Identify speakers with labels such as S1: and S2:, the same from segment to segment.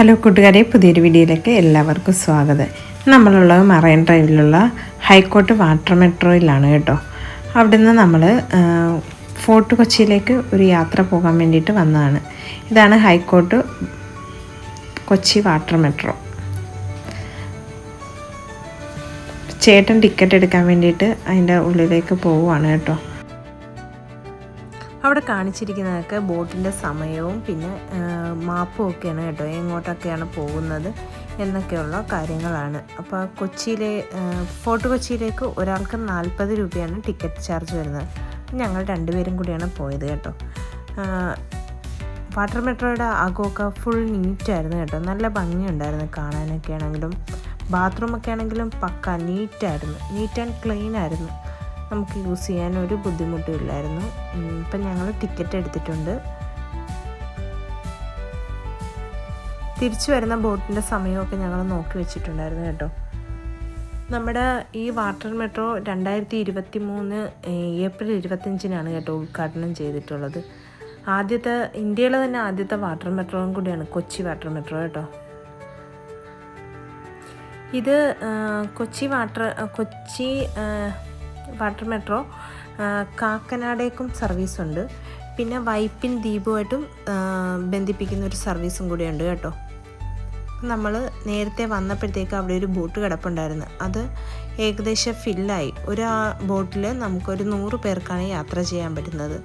S1: Hello കൂട്ടുകാരെ പുതിയൊരു വീഡിയോയിലേക്ക് എല്ലാവർക്കും സ്വാഗതം. നമ്മളുള്ളത് മറൈൻ ഡ്രൈവിലുള്ള ഹൈക്കോട്ട് വാട്ടർ മെട്രോയിലാണ് കേട്ടോ. അവിടുന്ന് നമ്മൾ ഫോർട്ട് കൊച്ചിയിലേക്ക് ഒരു യാത്ര പോകാൻ വേണ്ടിയിട്ട് വന്നതാണ്. ഇതാണ് high court Kochi water metro. ചേട്ടൻ ടിക്കറ്റ് എടുക്കാൻ വേണ്ടിയിട്ട് അതിന്റെ ഉള്ളിലേക്ക് പോവുകയാണ് കേട്ടോ. അവിടെ കാണിച്ചിരിക്കുന്നതൊക്കെ ബോട്ടിന്റെ സമയവും പിന്നെ മാപ്പും ഒക്കെയാണ് കേട്ടോ എങ്ങോട്ടൊക്കെയാണ് പോകുന്നത് എന്നൊക്കെയുള്ള കാര്യങ്ങളാണ്. അപ്പോൾ കൊച്ചിയിലെ ഫോർട്ട് കൊച്ചിയിലേക്ക് ഒരാൾക്ക് നാൽപ്പത് രൂപയാണ് ടിക്കറ്റ് ചാർജ് വരുന്നത്. ഞങ്ങൾ രണ്ടുപേരും കൂടിയാണ് പോയത് കേട്ടോ. വാട്ടർ മെട്രോയുടെ അകമൊക്കെ ഫുൾ നീറ്റായിരുന്നു കേട്ടോ. നല്ല ഭംഗിയുണ്ടായിരുന്നു കാണാനൊക്കെ ആണെങ്കിലും ബാത്റൂമൊക്കെ ആണെങ്കിലും പക്ക നീറ്റായിരുന്നു നീറ്റ് ആൻഡ് ക്ലീൻ ആയിരുന്നു. നമുക്ക് യൂസ് ചെയ്യാൻ ഒരു ബുദ്ധിമുട്ടും ഇല്ലായിരുന്നു. ഇപ്പം ഞങ്ങൾ ടിക്കറ്റ് എടുത്തിട്ടുണ്ട്. തിരിച്ചു വരുന്ന ബോട്ടിന്റെ സമയമൊക്കെ ഞങ്ങൾ നോക്കി വെച്ചിട്ടുണ്ടായിരുന്നു കേട്ടോ. നമ്മുടെ ഈ വാട്ടർ മെട്രോ രണ്ടായിരത്തി ഇരുപത്തി മൂന്ന് ഏപ്രിൽ ഇരുപത്തഞ്ചിനാണ് കേട്ടോ ഉദ്ഘാടനം ചെയ്തിട്ടുള്ളത്. ആദ്യത്തെ ഇന്ത്യയിലെ തന്നെ ആദ്യത്തെ വാട്ടർ മെട്രോയും കൂടിയാണ് കൊച്ചി വാട്ടർ മെട്രോ കേട്ടോ. ഇത് Kochi water Kochi water metro കാക്കനാടേക്കും സർവീസുണ്ട്. പിന്നെ വൈപ്പിൻ ദ്വീപുമായിട്ടും ബന്ധിപ്പിക്കുന്ന ഒരു സർവീസും കൂടിയുണ്ട് കേട്ടോ. നമ്മൾ നേരത്തെ വന്നപ്പോഴത്തേക്ക് അവിടെ ഒരു ബോട്ട് കിടപ്പുണ്ടായിരുന്നു. അത് ഏകദേശം ഫില്ലായി. ഒരു ആ ബോട്ടിൽ നമുക്കൊരു നൂറ് പേർക്കാണ് യാത്ര ചെയ്യാൻ പറ്റുന്നത്.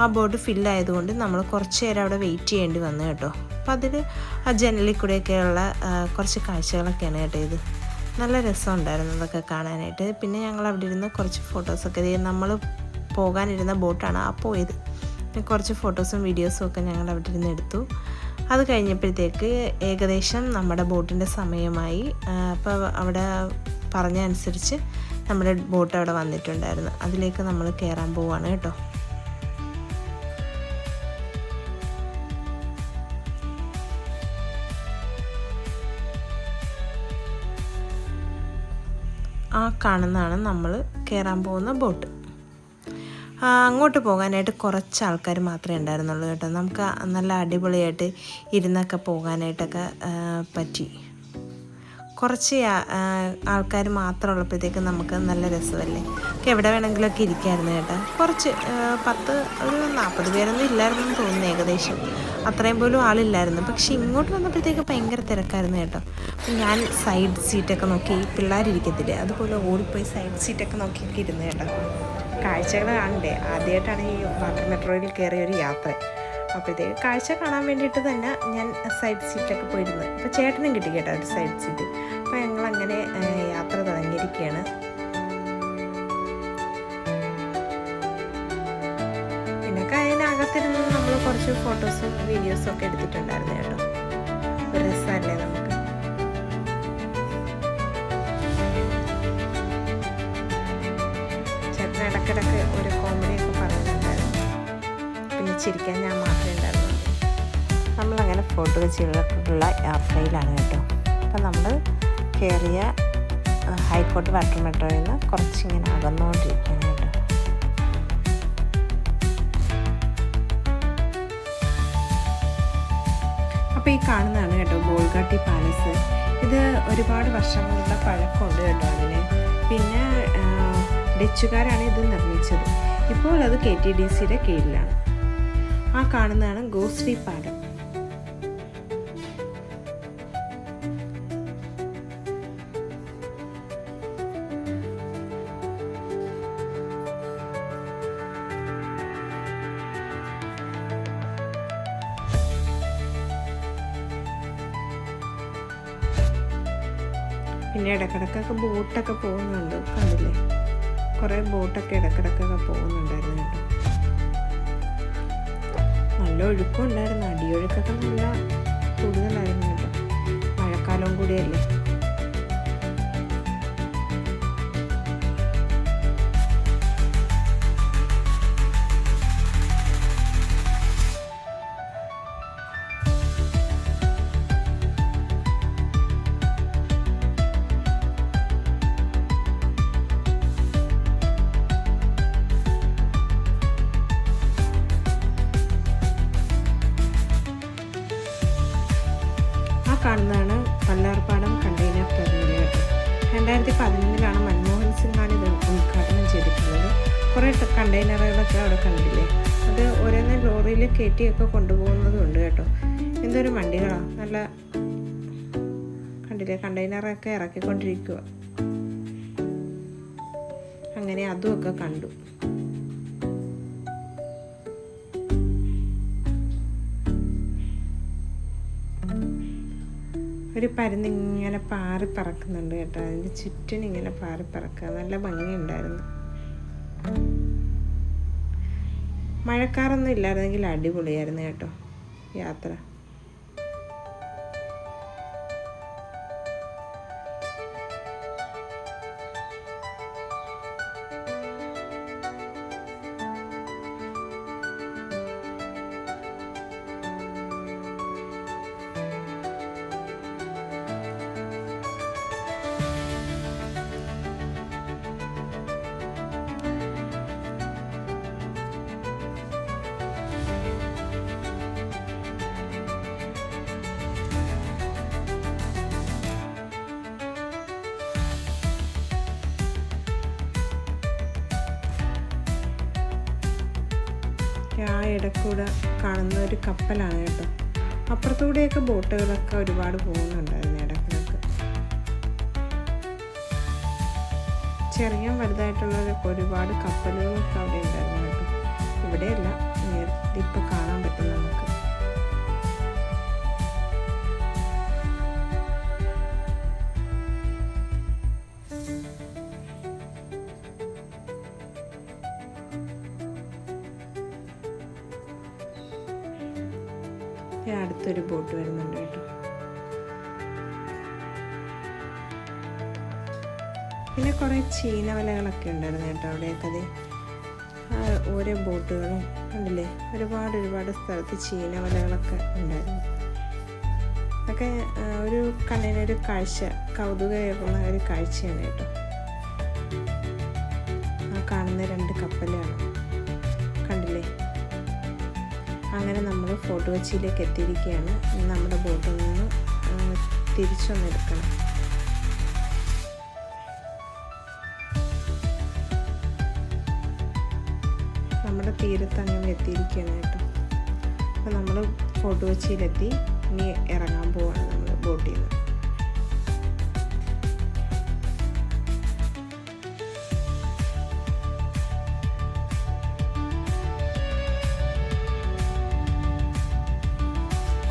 S1: ആ ബോട്ട് ഫില്ലായതുകൊണ്ട് നമ്മൾ കുറച്ച് നേരം അവിടെ വെയിറ്റ് ചെയ്യേണ്ടി വന്നു കേട്ടോ. അപ്പം അതിൽ ആ ജനലിൽ കൂടെയൊക്കെയുള്ള കുറച്ച് കാഴ്ചകളൊക്കെയാണ് കേട്ടോ ഇത്. നല്ല രസമുണ്ടായിരുന്നു അതൊക്കെ കാണാനായിട്ട്. പിന്നെ ഞങ്ങൾ അവിടെ ഇരുന്ന് കുറച്ച് ഫോട്ടോസൊക്കെ. നമ്മൾ പോകാനിരുന്ന ബോട്ടാണ് ആ പോയത്. കുറച്ച് ഫോട്ടോസും വീഡിയോസും ഒക്കെ ഞങ്ങൾ അവിടെ ഇരുന്ന് എടുത്തു. അത് കഴിഞ്ഞപ്പോഴത്തേക്ക് ഏകദേശം നമ്മുടെ ബോട്ടിന്റെ സമയമായി. അപ്പോൾ അവിടെ പറഞ്ഞ അനുസരിച്ച് നമ്മുടെ ബോട്ട് അവിടെ വന്നിട്ടുണ്ടായിരുന്നു. അതിലേക്ക് നമ്മൾ കയറാൻ പോവാണ് കേട്ടോ. കാണുന്നതാണ് നമ്മൾ കയറാൻ പോകുന്ന ബോട്ട്. അങ്ങോട്ട് പോകാനായിട്ട് കുറച്ച് ആൾക്കാർ മാത്രമേ ഉണ്ടായിരുന്നുള്ളൂ കേട്ടോ. നമുക്ക് നല്ല അടിപൊളിയായിട്ട് ഇരുന്നൊക്കെ പോകാനായിട്ടൊക്കെ പറ്റി. കുറച്ച് ആൾക്കാർ മാത്രം ഉള്ളപ്പോഴത്തേക്ക് നമുക്ക് നല്ല രസമല്ലേ? ഒക്കെ എവിടെ വേണമെങ്കിലൊക്കെ ഇരിക്കായിരുന്നു കേട്ടോ. കുറച്ച് പത്ത് ഒരു നാൽപ്പത് പേരൊന്നും ഇല്ലായിരുന്നു തോന്നുന്നു ഏകദേശം. അത്രയും പോലും ആളില്ലായിരുന്നു. പക്ഷെ ഇങ്ങോട്ട് വന്നപ്പോഴത്തേക്ക് ഭയങ്കര തിരക്കായിരുന്നു കേട്ടോ. ഞാൻ സൈഡ് സീറ്റൊക്കെ നോക്കി പിള്ളേരിരിക്കത്തില്ലേ അതുപോലെ ഓടിപ്പോയി സൈഡ് സീറ്റൊക്കെ നോക്കിയൊക്കെ ഇരുന്നു കേട്ടോ. കാഴ്ചകൾ കാണണ്ടേ? ആദ്യമായിട്ടാണ് ഈ വാട്ടർ മെട്രോയിൽ കയറിയ ഒരു യാത്ര. അപ്പോഴത്തേക്ക് കാഴ്ച കാണാൻ വേണ്ടിയിട്ട് തന്നെ ഞാൻ സൈഡ് സീറ്റൊക്കെ പോയിരുന്നത് അപ്പോൾ ചേട്ടനും കിട്ടി കേട്ടോ ഒരു സൈഡ് സീറ്റ് അപ്പോൾ ഞങ്ങൾ അങ്ങനെ യാത്ര തുടങ്ങിയിരിക്കുകയാണ് പിന്നെ അതിനകത്തിരുന്ന് നമ്മൾ കുറച്ച് ഫോട്ടോസും വീഡിയോസും ഒക്കെ എടുത്തിട്ടുണ്ടായിരുന്നു കേട്ടോ. ഒരു രസമല്ലേ നമുക്ക്? ഇടയ്ക്കിടയ്ക്ക് ഒരു കോമഡിയൊക്കെ പറയുന്നത് ചിരിക്കാൻ ഞാൻ മാത്രമേ ഉണ്ടായിരുന്നുള്ളൂ. നമ്മളങ്ങനെ ഫോട്ടോ വെച്ചുള്ള യാത്രയിലാണ് കേട്ടോ. അപ്പം നമ്മൾ കയറിയ ഹൈക്കോട്ട് വാട്ടർ മെട്രോയിൽ നിന്ന് കുറച്ചിങ്ങനെ അകന്നുകൊണ്ടിരിക്കുകയാണ് കേട്ടോ. അപ്പോൾ ഈ കാണുന്നതാണ് കേട്ടോ ബോൾഗാട്ടി പാലസ്. ഇത് ഒരുപാട് വർഷങ്ങളുടെ പഴക്കമുണ്ട് കേട്ടോ അതിന്. പിന്നെ ഡച്ചുകാരാണ് ഇത് നിർമ്മിച്ചത്. ഇപ്പോൾ അത് കെ ടി ഡി സിയുടെ കീഴിലാണ്. ആ കാണുന്നതാണ് ഗോശ്രീ പാലം പിന്നെ ഇടക്കിടക്കൊക്കെ ബോട്ടൊക്കെ പോകുന്നുണ്ട് കണ്ടില്ലേ? കുറേ ബോട്ടൊക്കെ ഇടക്കിടക്കൊക്കെ പോകുന്നുണ്ടായിരുന്നു കേട്ടോ. നല്ല ഒഴുക്കും ഉണ്ടായിരുന്നു. അടിയൊഴുക്കൊക്കെ നല്ല കൂടുതലായിരുന്നു കേട്ടോ. മഴക്കാലവും കൂടിയല്ലേ? കാണുന്നതാണ് പല്ലാർപ്പാടം കണ്ടെയ്നർ ടെർമിനൽ രണ്ടായിരത്തി പതിനൊന്നിലാണ് മൻമോഹൻ സിംഗാണ് ഇത് ഉദ്ഘാടനം ചെയ്തിട്ടുള്ളത്. കുറേ കണ്ടെയ്നറുകളൊക്കെ അവിടെ കണ്ടില്ലേ? അത് ഓരോന്ന് ലോറിയിൽ കയറ്റിയൊക്കെ കൊണ്ടുപോകുന്നതുണ്ട് കേട്ടോ. എന്തൊരു വണ്ടികളാണ് നല്ല കണ്ടില്ലേ? കണ്ടെയ്നറൊക്കെ ഇറക്കിക്കൊണ്ടിരിക്കുക അങ്ങനെ അതുമൊക്കെ കണ്ടു. ഒരു പരുന്ന് ഇങ്ങനെ പാറി പറക്കുന്നുണ്ട് കേട്ടോ. അതിന്റെ ചുറ്റും ഇങ്ങനെ പാറി പറക്കുക. നല്ല ഭംഗിയുണ്ടായിരുന്നു. മഴക്കാറൊന്നും ഇല്ലായിരുന്നെങ്കിൽ അടിപൊളിയായിരുന്നു കേട്ടോ യാത്ര. ഇടക്കൂടെ കാണുന്ന ഒരു കപ്പലാണ് കേട്ടോ. അപ്പുറത്തൂടെയൊക്കെ ബോട്ടുകളൊക്കെ ഒരുപാട് പോകുന്നുണ്ടായിരുന്നു ഇടക്കിടക്ക് ചെറിയ വലുതായിട്ടുള്ള ഒരുപാട് കപ്പലുകളൊക്കെ അവിടെ ഉണ്ടായിരുന്നു കേട്ടോ. ഇവിടെയല്ല നേരത്തെ ഇപ്പം അടുത്തൊരു ബോട്ട് വരുന്നുണ്ട് കേട്ടോ. പിന്നെ കുറേ ചീനവലകളൊക്കെ ഉണ്ടായിരുന്നു കേട്ടോ അവിടെയൊക്കെ ആ ഓരോ ബോട്ടുകളും കണ്ടില്ലേ ഒരുപാട് ഒരുപാട് സ്ഥലത്ത് ചീന വലകളൊക്കെ ഉണ്ടായിരുന്നു. അതൊക്കെ ഒരു കണ്ണിനൊരു കാഴ്ച കൗതുകമായിട്ടുള്ള ഒരു കാഴ്ചയാണ് കേട്ടോ. ആ കാണുന്ന രണ്ട് കപ്പലാണ് അങ്ങനെ നമ്മൾ ഫോർട്ട് കൊച്ചിയിലേക്ക് എത്തിയിരിക്കുകയാണ്. നമ്മുടെ ബോട്ടിൽ നിന്ന് തിരിച്ചൊന്നെടുക്കണം നമ്മുടെ തീരത്ത് അങ്ങനെ എത്തിയിരിക്കുകയാണ് കേട്ടോ. അപ്പോൾ നമ്മൾ ഫോർട്ട് കൊച്ചിയിലെത്തി ഇനി ഇറങ്ങാൻ പോവാണ് നമ്മൾ ബോട്ടിൽ നിന്ന്.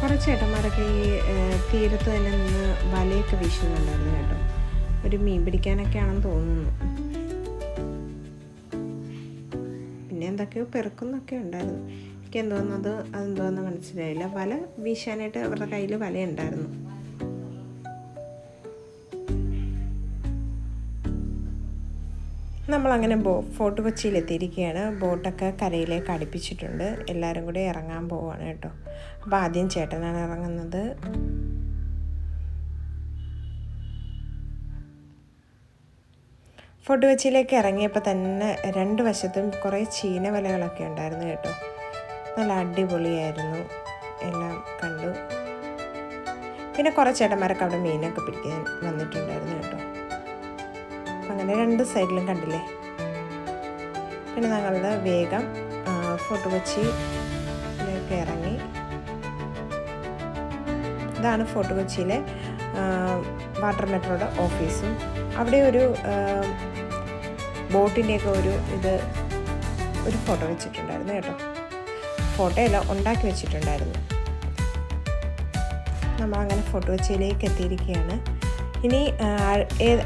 S1: കുറച്ച് ചേട്ടന്മാരൊക്കെ ഈ തീരത്ത് തന്നെ നിന്ന് വലയൊക്കെ വീശുന്നുണ്ടായിരുന്നു കേട്ടോ. ഒരു മീൻ പിടിക്കാനൊക്കെ ആണെന്ന് തോന്നുന്നു. പിന്നെ എന്തൊക്കെയോ പെറുക്കുന്നൊക്കെ ഉണ്ടായിരുന്നു. എനിക്ക് എന്തോന്നത് അതെന്തോന്ന് മനസ്സിലായില്ല. വല വീശാനായിട്ട് അവരുടെ കയ്യിൽ വല ഉണ്ടായിരുന്നു നമ്മളങ്ങനെ ബോ ഫോർട്ട് കൊച്ചിയിൽ എത്തിയിരിക്കുകയാണ് ബോട്ടൊക്കെ കരയിലേക്ക് അടുപ്പിച്ചിട്ടുണ്ട്. എല്ലാവരും കൂടി ഇറങ്ങാൻ പോവാണ് കേട്ടോ. അപ്പോൾ ആദ്യം ചേട്ടനാണ് ഇറങ്ങുന്നത്. ഫോർട്ട് കൊച്ചിയിലേക്ക് ഇറങ്ങിയപ്പോൾ തന്നെ രണ്ട് വശത്തും കുറേ ചീനവലകളൊക്കെ ഉണ്ടായിരുന്നു കേട്ടോ. നല്ല അടിപൊളിയായിരുന്നു. എല്ലാം കണ്ടു. പിന്നെ കുറേ ചേട്ടന്മാരൊക്കെ അവിടെ മീനൊക്കെ പിടിക്കാൻ വന്നിട്ടുണ്ടായിരുന്നു കേട്ടോ. അങ്ങനെ രണ്ട് സൈഡിലും കണ്ടില്ലേ? പിന്നെ ഞങ്ങളുടെ വേഗം ഫോട്ടോ ഫോർട്ട് കൊച്ചിയിലേക്ക് ഇറങ്ങി. ഇതാണ് ഫോർട്ട് കൊച്ചിയിലെ വാട്ടർ മെട്രോയുടെ ഓഫീസും. അവിടെ ഒരു ബോട്ടിന്റെയൊക്കെ ഒരു ഇത് ഒരു ഫോട്ടോ വെച്ചിട്ടുണ്ടായിരുന്നു കേട്ടോ. ഫോട്ടോ എല്ലാം ഉണ്ടാക്കി വെച്ചിട്ടുണ്ടായിരുന്നു. നമ്മളങ്ങനെ ഫോട്ടോ കൊച്ചിയിലേക്ക് എത്തിയിരിക്കുകയാണ്. ഇനി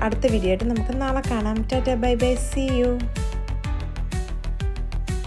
S1: അടുത്ത വീഡിയോ ആയിട്ട് നമുക്ക് നാളെ കാണാം. Tata bye bye see you